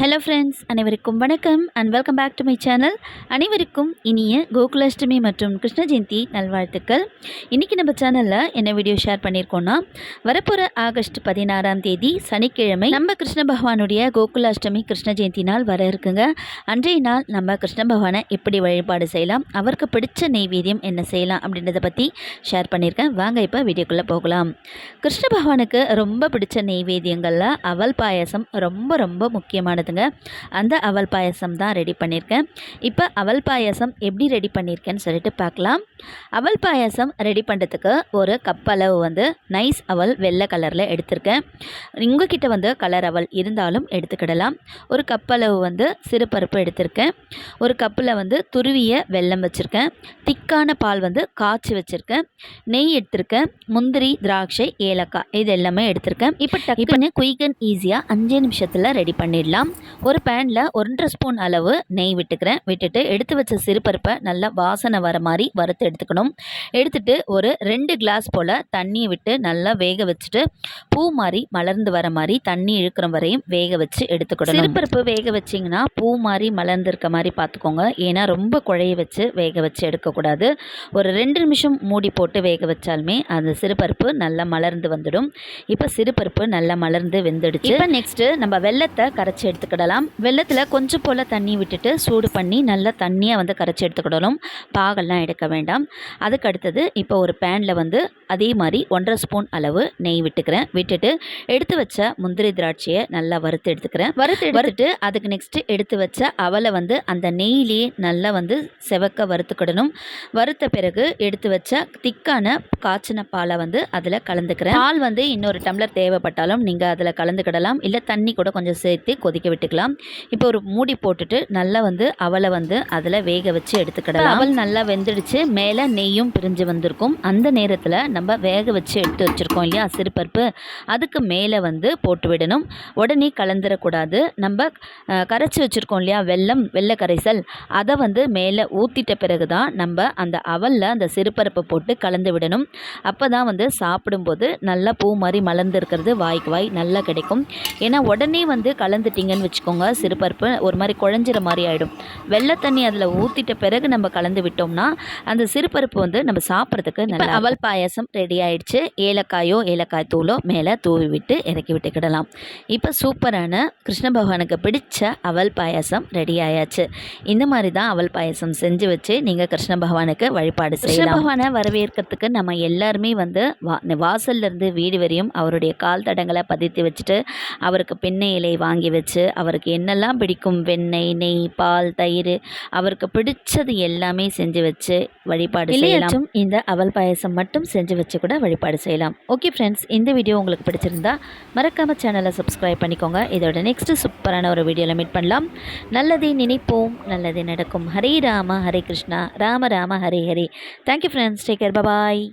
Hello friends அனைவருக்கும் வணக்கம் and welcome back to my channel அனைவருக்கும் இனிய கோகுலாஷ்டமி மற்றும் கிருஷ்ண ஜெயந்தி நல்வாழ்த்துக்கள். இன்றைக்கி நம்ம சேனலில் என்ன வீடியோ ஷேர் பண்ணியிருக்கோன்னா வரப்போகிற ஆகஸ்ட் பதினாறாம் தேதி சனிக்கிழமை நம்ம கிருஷ்ண பகவானுடைய கோகுலாஷ்டமி கிருஷ்ண ஜெயந்தி நாள் வர இருக்குங்க. அன்றைய நாள் நம்ம கிருஷ்ண பகவானை எப்படி வழிபாடு செய்யலாம் அவருக்கு பிடிச்ச நெய்வேத்தியம் என்ன செய்யலாம் அப்படின்றத பற்றி ஷேர் பண்ணியிருக்கேன் வாங்க இப்போ வீடியோக்குள்ளே போகலாம். கிருஷ்ண பகவானுக்கு ரொம்ப பிடிச்ச நெய்வேத்தியங்களில் அவல் பாயசம் ரொம்ப ரொம்ப முக்கியமானது. முக்கியமானதுங்க அந்த அவல் பாயசம் தான் ரெடி பண்ணியிருக்கேன். இப்போ அவல் பாயசம் எப்படி ரெடி பண்ணியிருக்கேன்னு சொல்லிட்டு பார்க்கலாம். அவல் பாயசம் ரெடி பண்ணுறதுக்கு ஒரு கப் அளவு வந்து நைஸ் அவல் வெள்ளை கலரில் எடுத்திருக்கேன். உங்ககிட்ட வந்து கலர் அவல் இருந்தாலும் எடுத்துக்கிடலாம். ஒரு கப் அளவு வந்து சிறுபருப்பு எடுத்திருக்கேன். ஒரு கப்பில் வந்து துருவிய வெல்லம் வச்சுருக்கேன். திக்கான பால் வந்து காய்ச்சி வச்சுருக்கேன். நெய் எடுத்திருக்கேன். முந்திரி திராட்சை ஏலக்காய் இது எல்லாமே எடுத்திருக்கேன். இப்போ டக்குன்னு குயிக் அண்ட் ஈஸியாக அஞ்சே நிமிஷத்தில் ரெடி பண்ணிடலாம். ஒரு பேனில் ஒன்றரை ஸ்பூன் அளவு நெய் விட்டுக்கிறேன். விட்டுட்டு எடுத்து வச்ச சிறுபருப்பை நல்லா வாசனை வர மாதிரி வறுத்து எடுத்துக்கணும். எடுத்துட்டு ஒரு ரெண்டு கிளாஸ் போல் தண்ணியை விட்டு நல்லா வேக வச்சுட்டு பூ மாதிரி மலர்ந்து வர மாதிரி தண்ணி இழுக்கிற வரையும் வேக வச்சு எடுத்துக்கணும் சிறுபருப்பு வேக வச்சிங்கன்னா பூ மாதிரி மலர்ந்துருக்க மாதிரி பார்த்துக்கோங்க. ஏன்னா ரொம்ப குழைய வச்சு வேக வச்சு எடுக்கக்கூடாது. ஒரு ரெண்டு நிமிஷம் மூடி போட்டு வேக வச்சாலுமே அந்த சிறுபருப்பு நல்லா மலர்ந்து வந்துடும். இப்போ சிறுபருப்பு நல்லா மலர்ந்து வெந்துடுச்சு. இப்போ நெக்ஸ்ட்டு நம்ம வெள்ளத்தை கரைச்சி எடுத்துக்கிடலாம். வெள்ளத்தில் கொஞ்சம் போல் தண்ணி விட்டுட்டு சூடு பண்ணி நல்லா தண்ணியாக வந்து கரைச்சி எடுத்துக்கிடணும். பாகெல்லாம் எடுக்க வேண்டாம். அதுக்கு அடுத்தது இப்போ ஒரு பேனில் வந்து அதே மாதிரி ஒன்றரை ஸ்பூன் அளவு நெய் விட்டுக்கிறேன். விட்டுட்டு எடுத்து வச்ச முந்திரி திராட்சையை நல்லா வறுத்து எடுத்துக்கிறேன். வறுத்து வறுத்து அதுக்கு நெக்ஸ்ட்டு எடுத்து வச்ச அவலை வந்து அந்த நெய்யிலேயே நல்லா வந்து செவக்க வறுத்துக்கிடணும். வறுத்த பிறகு எடுத்து வச்ச திக்கான காய்ச்சின பாலை வந்து அதில் கலந்துக்கிறேன். பால் வந்து இன்னொரு டம்ளர் தேவைப்பட்டாலும் நீங்கள் அதில் கலந்துக்கிடலாம். இல்லை தண்ணி கூட கொஞ்சம் சேர்த்து கொதிக்க விட்டுக்கலாம் இப்போ ஒரு மூடி போட்டுட்டு நல்லா வந்து அவலை வந்து அதில் வேக வச்சு எடுத்துக்கிடலாம். அவல் நல்லா வெந்துடுச்சு. மேலே நெய்யும் பிரிஞ்சு வந்திருக்கும். அந்த நேரத்தில் நம்ம வேக வச்சு எடுத்து வச்சுருக்கோம் இல்லையா? சிறுபருப்பு. அதுக்கு மேலே வந்து போட்டு விடணும். உடனே கலந்துடக்கூடாது நம்ம கரைச்சி வச்சுருக்கோம் இல்லையா? வெல்லம் வெள்ளை கரைசல். அதை வந்து மேலே ஊற்றிட்ட பிறகு தான் நம்ம அந்த அவலில் அந்த சிறுபருப்பை போட்டு கலந்து விடணும். அப்போ தான் வந்து சாப்பிடும்போது நல்லா பூ மாதிரி மலர்ந்து இருக்கிறது வாய்க்கு வாய் நல்லா கிடைக்கும். ஏன்னா உடனே வந்து கலந்துட்டிங்கன்னு வச்சுக்கோங்க சிறுபருப்பு ஒரு மாதிரி குழஞ்சிற மாதிரி ஆகிடும் வெள்ளை தண்ணி அதில் ஊற்றிட்ட பிறகு நம்ம கலந்து விட்டோம்னா அந்த சிறுபருப்பு வந்து நம்ம சாப்பிட்றதுக்கு நல்ல அவல் பாயாசம் ரெடி ஆயிடுச்சு. ஏலக்காயோ ஏலக்காய் தூளோ மேலே தூவி விட்டு இறக்கி விட்டுக்கிடலாம். இப்போ சூப்பரான கிருஷ்ண பகவானுக்கு பிடிச்ச அவல் பாயாசம் ரெடி ஆயாச்சு. இந்த மாதிரி தான் அவல் பாயாசம் செஞ்சு வச்சு நீங்கள் கிருஷ்ண பகவானுக்கு வழிபாடு செய்யலாம். கிருஷ்ண பகவானை வரவேற்கிறதுக்கு நம்ம எல்லாருமே வந்து வா வாசல்ல இருந்து வீடு வரையும் அவருடைய கால் தடங்களை பதித்து வச்சுட்டு அவருக்கு பெண்ணை இலை வாங்கி வச்சு அவருக்கு என்னெல்லாம் பிடிக்கும்? வெண்ணெய் நெய் பால் தயிர். அவருக்கு பிடிச்சது எல்லாமே செஞ்சு வச்சு வழிபாடு செய்யலாம். இந்த அவல் பாயசம் மட்டும் செஞ்சு வச்சு கூட வழிபாடு செய்யலாம். ஓகே ஃப்ரெண்ட்ஸ் இந்த வீடியோ உங்களுக்கு பிடிச்சிருந்தா மறக்காம சேனலை சப்ஸ்கிரைப் பண்ணிக்கோங்க. இதோட நெக்ஸ்ட் சூப்பரான ஒரு வீடியோவில் மீட் பண்ணலாம். நல்லதே நினைப்போம். நல்லதே நடக்கும். Hare Rama Hare Krishna. Rama Rama Hare Hare. Thank you friends take care bye